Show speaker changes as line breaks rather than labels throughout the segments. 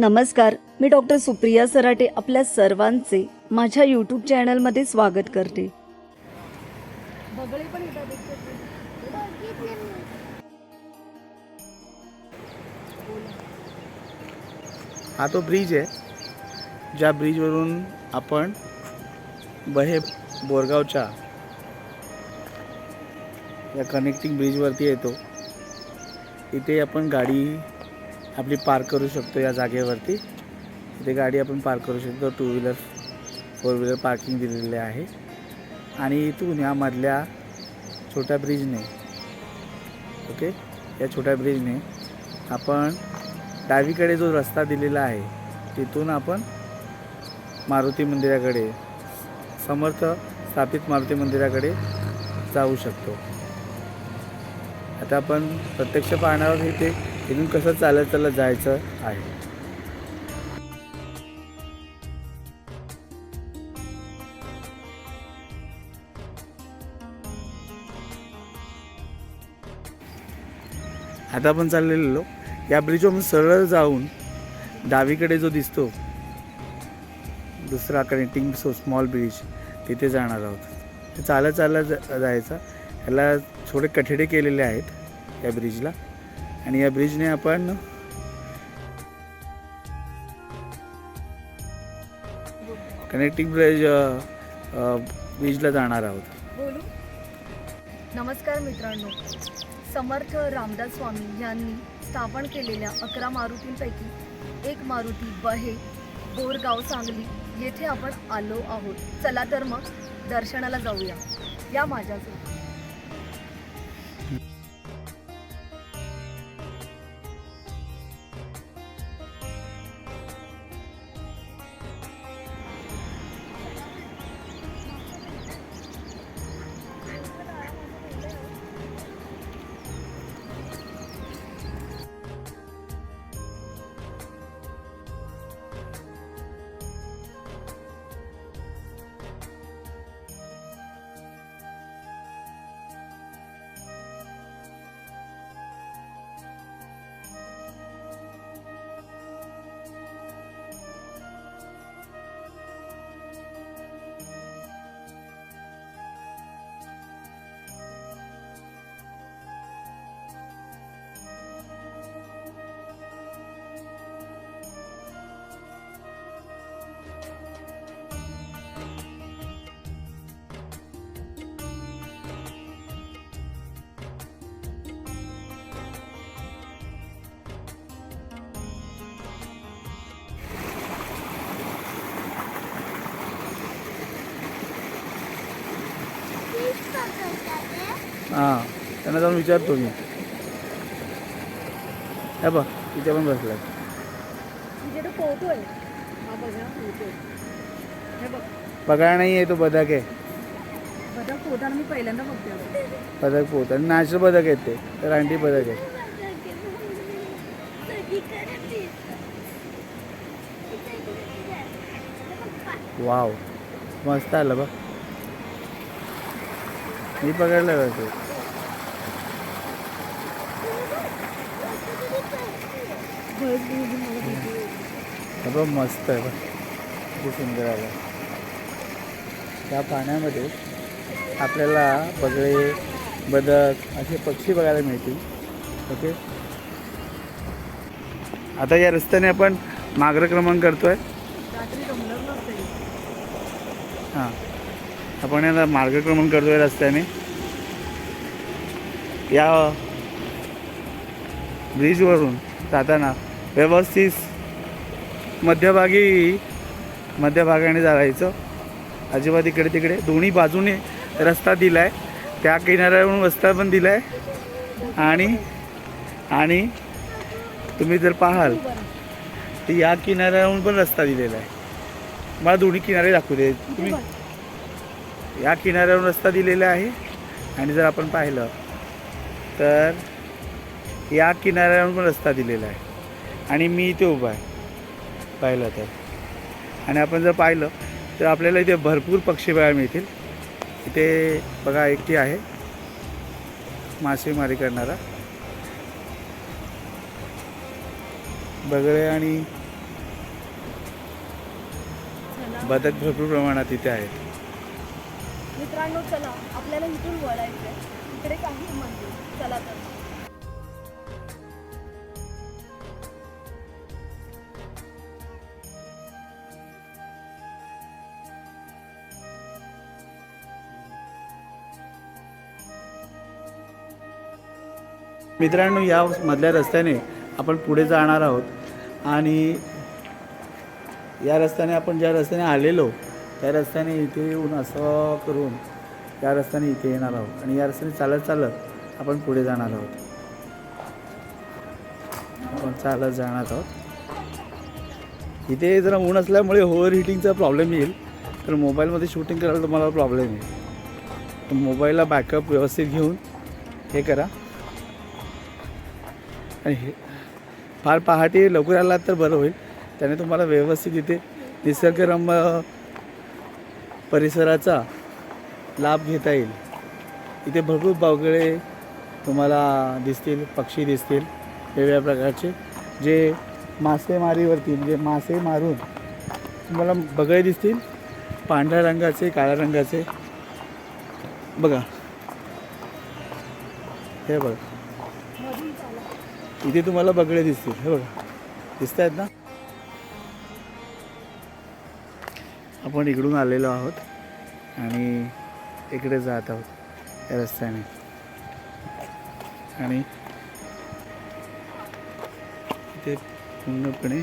नमस्कार मी डॉक्टर सुप्रिया सराटे आपल्या सर्वांचे माझ्या यूट्यूब चॅनलमध्ये स्वागत करते.
हा तो ब्रिज आहे. ज्या ब्रिजवरून आपण बहे बोरगावच्या या कनेक्टिंग ब्रिजवरती येतो. इथे आपण गाडी आपली पार्क करू शकतो या जागेवरती. इथे गाडी आपण पार्क करू शकतो. Two wheeler four wheeler parking दिलेले आहे. आणि इथून यामधल्या छोट्या ब्रिजने ओके या छोट्या ब्रिजने आपण डावीकडे जो रस्ता दिलेला आहे तिथून आपण मारुती मंदिराकडे समर्थ स्थापित मारुती मंदिराकडे जाऊ शकतो. आता आपण प्रत्यक्ष पाहणार आहोत इथे इथून कसं चालत चालत जायचं? आहे. आता आपण चाललेलो या ब्रिजवरून सरळ जाऊन डावीकडे जो दिसतो दुसरा कनेक्टिंग सो स्मॉल ब्रिज तिथे जाणार आहोत. ते चालत चालत जायचं. ह्याला थोडे कठडे केलेले आहेत या ब्रिजला आणि या ब्रिजने आपण कनेक्टिंग ब्रिज ब्रिजला जाणार आहोत.
बोलू? नमस्कार मित्रांनो. समर्थ रामदास स्वामी यांनी स्थापन केलेल्या अकरा मारुतींपैकी एक मारुती बहे बोरगाव सांगली येथे आपण आलो आहोत. चला तर मग दर्शनाला जाऊया. या माझ्यासोबत.
हां त्यांना जाऊन विचारतो मी. हे बघ तिथे पण
हा बघा हे
नाही आहे तो बदक आहे.
बघा पोहताना मी पहिल्यांदा बघते
बदक पोहत आणि नॅचरल बदक आहेत ते. तर अंडी बदक आहे वाव. मस्त आलं बघ. मी पकडलं बघ ते. बघ मस्त आहे किती सुंदर आलं त्या पाण्यामध्ये आपल्याला बगळे बदक असे पक्षी बघायला मिळतील. ओके आता या रस्त्याने आपण मार्गक्रमण करतोय. हां. आपण याला मार्गक्रमण करतोय रस्त्याने. या ब्रिजवरून जाताना व्यवस्थित मध्यभागी मध्यभागाने जायचं अजिबात इकडे तिकडे. दोन्ही बाजूने रस्ता दिला आहे त्या किनाऱ्यावरून रस्ता पण दिला आहे आणि आणि तुम्ही जर पाहाल तर या किनाऱ्यावरून पण रस्ता दिलेला आहे. मला दोन्ही किनारे दाखवू दे. तुम्ही या किनाऱ्यावरून रस्ता दिलेला आहे. आणि जर आपण पाहिलं तर या किनाऱ्यावरून पण रस्ता दिलेला आहे. आणि मी इथे उभा आहे. पाहिलं तर. आणि आपण जर पाहिलं तर आपल्याला इथे भरपूर पक्षी बघायला मिळतील. इथे बघा एकटी आहे. मासेमारी करणारा. बगळे आणि बदक भरपूर प्रमाणात इथे आहेत.
मित्रांनो चला आपल्याला इथून वळायचं आहे इकडे काही मंदिर. चला तर.
मित्रांनो या मधल्या रस्त्याने आपण पुढे जाणार आहोत. आणि या रस्त्याने आपण ज्या रस्त्याने आलेलो त्या रस्त्याने इथे येऊन असं करून या रस्त्याने इथे येणार आहोत. आणि या रस्त्याने चालत चालत आपण पुढे जाणार आहोत. आपण चालत जाणार आहोत. इथे जरा ऊन असल्यामुळे ओव्हर हिटिंगचा प्रॉब्लेम येईल. तर मोबाईलमध्ये शूटिंग करायला तुम्हाला प्रॉब्लेम येईल. मोबाईलला बॅकअप व्यवस्थित घेऊन हे करा. आणि हे फार पहाटे लवकर आलात तर बरं होईल. त्याने तुम्हाला व्यवस्थित इथे निसर्गरम्य परिसराचा लाभ घेता येईल. इथे भरपूर बगळे तुम्हाला दिसतील पक्षी दिसतील वेगवेगळ्या प्रकारचे. जे मासेमारीवरती म्हणजे मासे मारून तुम्हाला बगळे दिसतील पांढऱ्या रंगाचे काळ्या रंगाचे. बघा. हे बघा. इथे तुम्हाला बगळे दिसतील. हे बघा. दिसत आहेत ना? आपण इकडून आलेलो आहोत आणि इकडे जात आहोत या रस्त्याने. आणि इथे पूर्णपणे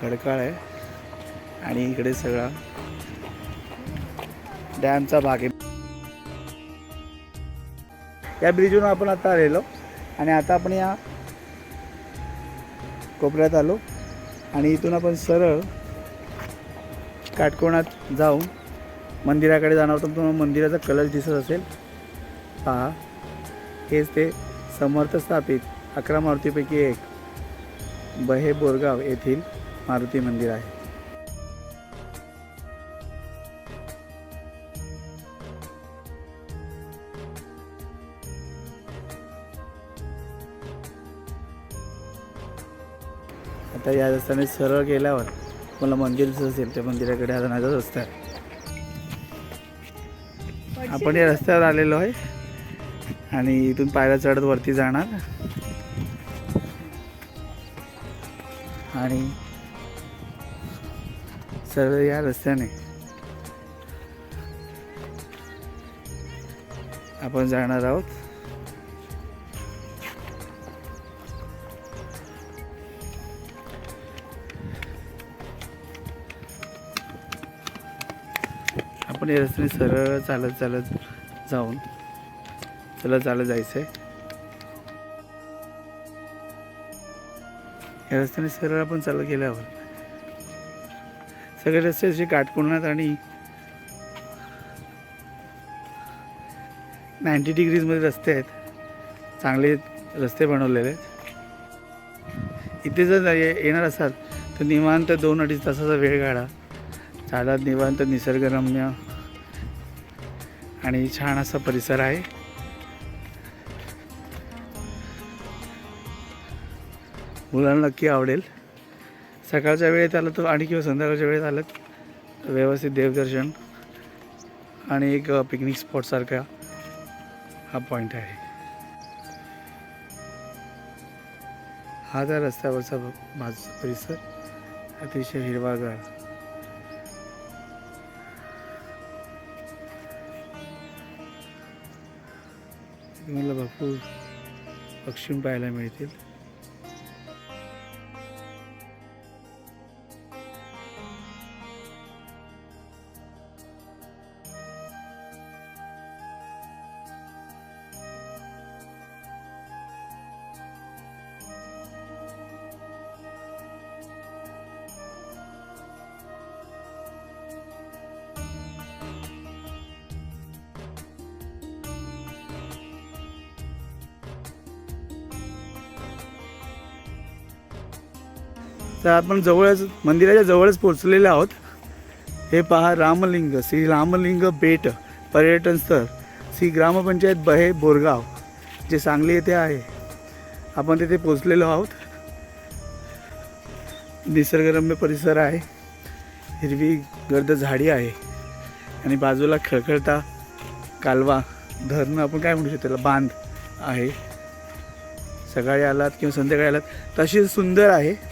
खडकाळ आहे आणि इकडे सगळा डॅमचा भाग आहे. या ब्रिजवरून आपण आता आलेलो आणि आता आपण या कोपऱ्यात आलो आणि इथून आपण सरळ काटकोणात जाऊन मंदिराकडे जाणार होतो तुम्हाला मंदिराचा कलर दिसत असेल. पहा हेच ते समर्थ स्थापित अकरा मारुतीपैकी एक बहे बोरगाव येथील मारुती मंदिर आहे. आता या रस्त्याने सरळ गेल्यावर मला मंदिर दिसत असेल त्या मंदिराकडे जाण्याचा रस्ता आहे. आपण या रस्त्यावर आलेलो आहे आणि इथून पायऱ्या चढत वरती जाणार. आणि सरळ या रस्त्याने आपण जाणार आहोत. आपण या रस्त्याने सरळ चालत चालत जाऊन चला चालत जायचं आहे या रस्त्याने सरळ आपण चालत गेल्यावर सगळे रस्ते असे काटकोणात आणि नाईन्टी डिग्रीजमध्ये रस्ते आहेत. चांगले रस्ते बनवलेले आहेत. इथे जर येणार असाल तर निवांत दोन अडीच तासाचा वेळ काढा. चालत निवांत निसर्गरम्य. आणि छान असा परिसर आहे. मुलांना नक्की आवडेल. सकाळच्या वेळेत आलं तर आणि किंवा संध्याकाळच्या वेळेत आलं तर व्यवस्थित देवदर्शन आणि एक पिकनिक स्पॉटसारखा हा पॉईंट आहे. हा त्या रस्त्यावरचा माझा परिसर. अतिशय हिरवागार. तुम्हाला भरपूर पक्षी पाहायला मिळतील. तर आपण जवळच मंदिराच्या जवळच पोचलेले आहोत. हे पहा रामलिंग श्री रामलिंग बेट पर्यटन स्थळ. श्री ग्रामपंचायत बहे बोरगाव जे सांगली येथे आहे. आपण तिथे पोचलेलो आहोत. निसर्गरम्य परिसर आहे. हिरवी गर्द झाडी आहे. आणि बाजूला खळखळता कालवा धरणं आपण काय म्हणू शकतो त्याला? बांध आहे. सकाळी आलात किंवा संध्याकाळी आलात. तशी सुंदर आहे.